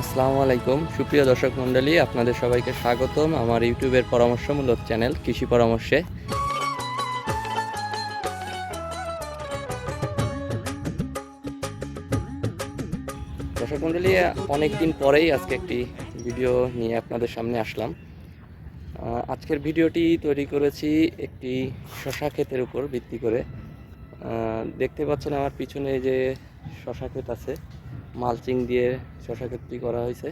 আসসালামু আলাইকুম। সুপ্রিয় দর্শক মণ্ডলী, আপনাদের সবাইকে স্বাগতম আমার ইউটিউবের পরামর্শমূলক চ্যানেল কৃষি পরামর্শে। দর্শক মণ্ডলী অনেক দিন পরেই আজকে একটি ভিডিও নিয়ে আপনাদের সামনে আসলাম। আজকের ভিডিওটি তৈরি করেছি একটি শশা ক্ষেতের উপর ভিত্তি করে। দেখতে পাচ্ছেন আমার পিছনে যে শশা ক্ষেত আছে মালচিং দিয়ে শশা ক্ষেতটি করা হয়েছে।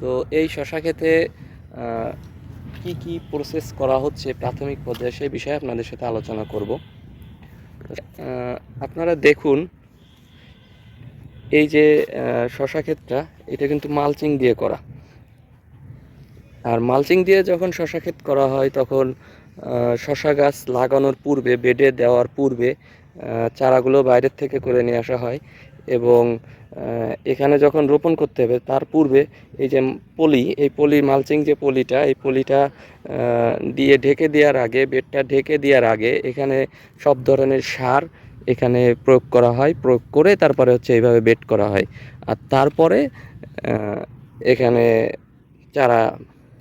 তো এই শশা ক্ষেতে কি কি প্রসেস করা হচ্ছে প্রাথমিক পর্যায়ে সেই বিষয়ে আপনাদের সাথে আলোচনা করব। আপনারা দেখুন, এই যে শশা ক্ষেতটা, এটা কিন্তু মালচিং দিয়ে করা। আর মালচিং দিয়ে যখন শশা ক্ষেত করা হয়, তখন শশা গাছ লাগানোর পূর্বে, বেডে দেওয়ার পূর্বে চারাগুলো বাইরের থেকে করে নিয়ে আসা হয়। এবং এখানে যখন রোপণ করতে হবে, তার পূর্বে এই যে পলি, এই পলি মালচিং যে পলিটা, এই পলিটা দিয়ে ঢেকে দেওয়ার আগে, বেডটা ঢেকে দেওয়ার আগে এখানে সব ধরনের সার এখানে প্রয়োগ করা হয়, প্রয়োগ করে তারপরে হচ্ছে এইভাবে বেড করা হয়। আর তারপরে এখানে চারা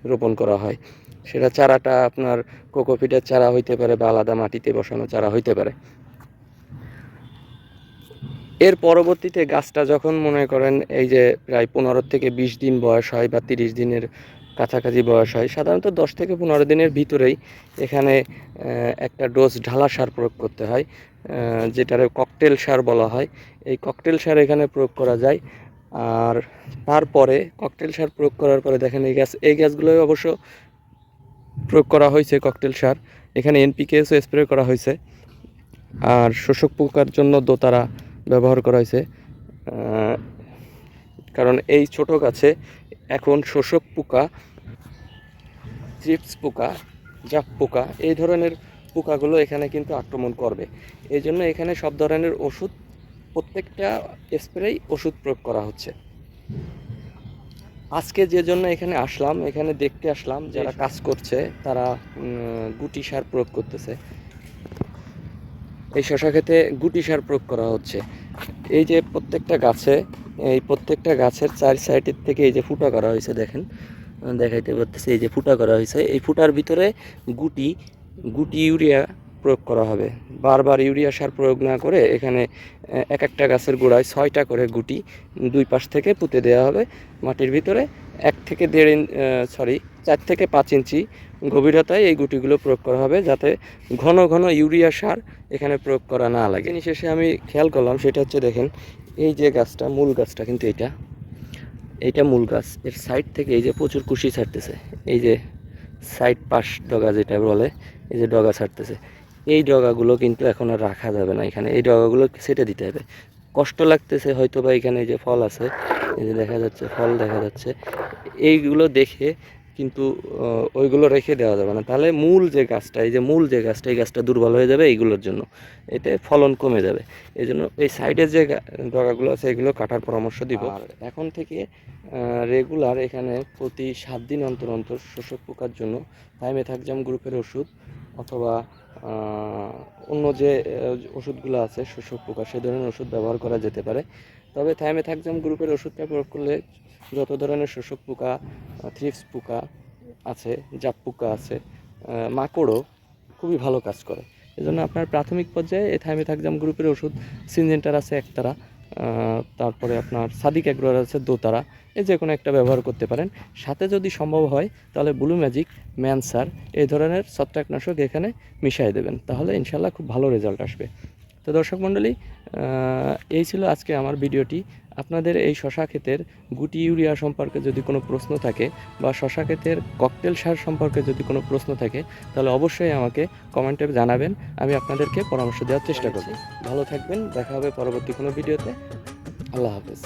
রোপণ করা হয়। সেটা চারাটা আপনার কোকোপিটের চারা হইতে পারে বা আলাদা মাটিতে বসানো চারা হইতে পারে। এর পরবর্তীতে গাছটা যখন মনে করেন এই যে প্রায় পনেরো থেকে বিশ দিন বয়স হয় বা তিরিশ দিনের কাছাকাছি বয়স হয়, সাধারণত দশ থেকে পনেরো দিনের ভিতরেই এখানে একটা ডোজ ঢালা সার প্রয়োগ করতে হয় যেটারে ককটেল সার বলা হয়। এই ককটেল সার এখানে প্রয়োগ করা যায়। আর তারপরে ককটেল সার প্রয়োগ করার পরে দেখেন এই গ্যাস এই গ্যাসগুলোই অবশ্য প্রয়োগ করা হয়েছে ককটেল সার। এখানে এনপিকেএসও স্প্রে করা হয়েছে। আর শোষক পোকার জন্য দোতারা ব্যবহার করা হয়েছে। কারণ এই ছোট গাছে এখন শোষক পোকা চিপস পোকা জাপ পোকা এই ধরনের পোকাগুলো এখানে কিন্তু আক্রমণ করবে। এই জন্য এখানে সব ধরনের ওষুধ প্রত্যেকটা স্প্রেই ওষুধ প্রয়োগ করা হচ্ছে। আজকে যে জন্য এখানে আসলাম এখানে দেখতে আসলাম যারা কাজ করছে তারা গুটি সার প্রয়োগ করতেছে। এই শশা ক্ষেতে গুটি সার প্রয়োগ করা হচ্ছে। এই যে প্রত্যেকটা গাছে, এই প্রত্যেকটা গাছের চার সাইডের থেকে এই যে ফুটা করা হয়েছে দেখেন, দেখাইতে পারতেছে, এই যে ফুটা করা হয়েছে। এই ফুটার ভিতরে গুটি গুটি ইউরিয়া প্রয়োগ করা হবে। বারবার ইউরিয়া সার প্রয়োগ না করে এখানে এক একটা গাছের গোড়ায় ছয়টা করে গুটি দুই পাশ থেকে পুঁতে দেওয়া হবে। মাটির ভিতরে এক থেকে দেড় ইঞ্চ সরি থেকে পাঁচ ইঞ্চি গভীরতায় এই গুটিগুলো প্রয়োগ করা হবে যাতে ঘন ঘন ইউরিয়া সার এখানে প্রয়োগ করা না লাগে। শেষে আমি খেয়াল করলাম, সেটা হচ্ছে দেখেন, এই যে গাছটা, মূল গাছটা কিন্তু এইটা। এইটা মূল গাছ। এর সাইড থেকে এই যে প্রচুর কুশি ছাড়তেছে। এই যে সাইড পাশ ডগা যেটা বলে, এই যে ডগা ছাড়তেছে। এই ডগাগুলো কিন্তু এখন আর রাখা যাবে না এখানে। এই ডগাগুলো সেটে দিতে হবে। কষ্ট লাগতেছে হয়তো বা এখানে যে ফল আছে, এই যে দেখা যাচ্ছে, ফল দেখা যাচ্ছে। এইগুলো দেখে কিন্তু ওইগুলো রেখে দেওয়া যাবে না। তাহলে মূল যে গাছটা, এই যে মূল যে গাছটা, এই গাছটা দুর্বল হয়ে যাবে এইগুলোর জন্য। এতে ফলন কমে যাবে। এই জন্য এই সাইডের যে ডগাগুলো আছে, এগুলো কাটার পরামর্শ দিব। আর এখন থেকে রেগুলার এখানে প্রতি সাত দিন অন্তর অন্তর শোষক পোকার জন্য থাইমেথাকজাম গ্রুপের ওষুধ অথবা অন্য যে ওষুধগুলো আছে শোষক পোকা, সে ধরনের ওষুধ ব্যবহার করা যেতে পারে। তবে থাইমেথাকজাম গ্রুপের ওষুধটা প্রয়োগ করলে যত ধরনের শোষক পোকা থ্রিপস পোকা আছে, জাপ পোকা আছে মাকড়ও খুবই ভালো কাজ করে। এজন্য আপনার প্রাথমিক পর্যায়ে এই থাইমেথাকজাম গ্রুপের ওষুধ, সিনজেন্টার আছে একতারা তারপরে আপনার সাদিক অ্যাগ্রোয়ার আছে দোতারা এই যে কোনো একটা ব্যবহার করতে পারেন। সাথে যদি সম্ভব হয়, তাহলে ব্লু ম্যাজিক, ম্যানসার এই ধরনের ছত্রাকনাশক এখানে মিশিয়ে দেবেন। তাহলে ইনশাল্লাহ খুব ভালো রেজাল্ট আসবে। তো দর্শক মণ্ডলী এই ছিল আজকে আমার ভিডিওটি। আপনাদের এই শশা ক্ষেতের গুটি ইউরিয়া সম্পর্কে যদি কোনো প্রশ্ন থাকে বা শশা ক্ষেতের ককটেল সার সম্পর্কে যদি কোনো প্রশ্ন থাকে, তাহলে অবশ্যই আমাকে কমেন্টে জানাবেন। আমি আপনাদেরকে পরামর্শ দেওয়ার চেষ্টা করব। ভালো থাকবেন, দেখা হবে পরবর্তী কোনো ভিডিওতে। আল্লাহ হাফেজ।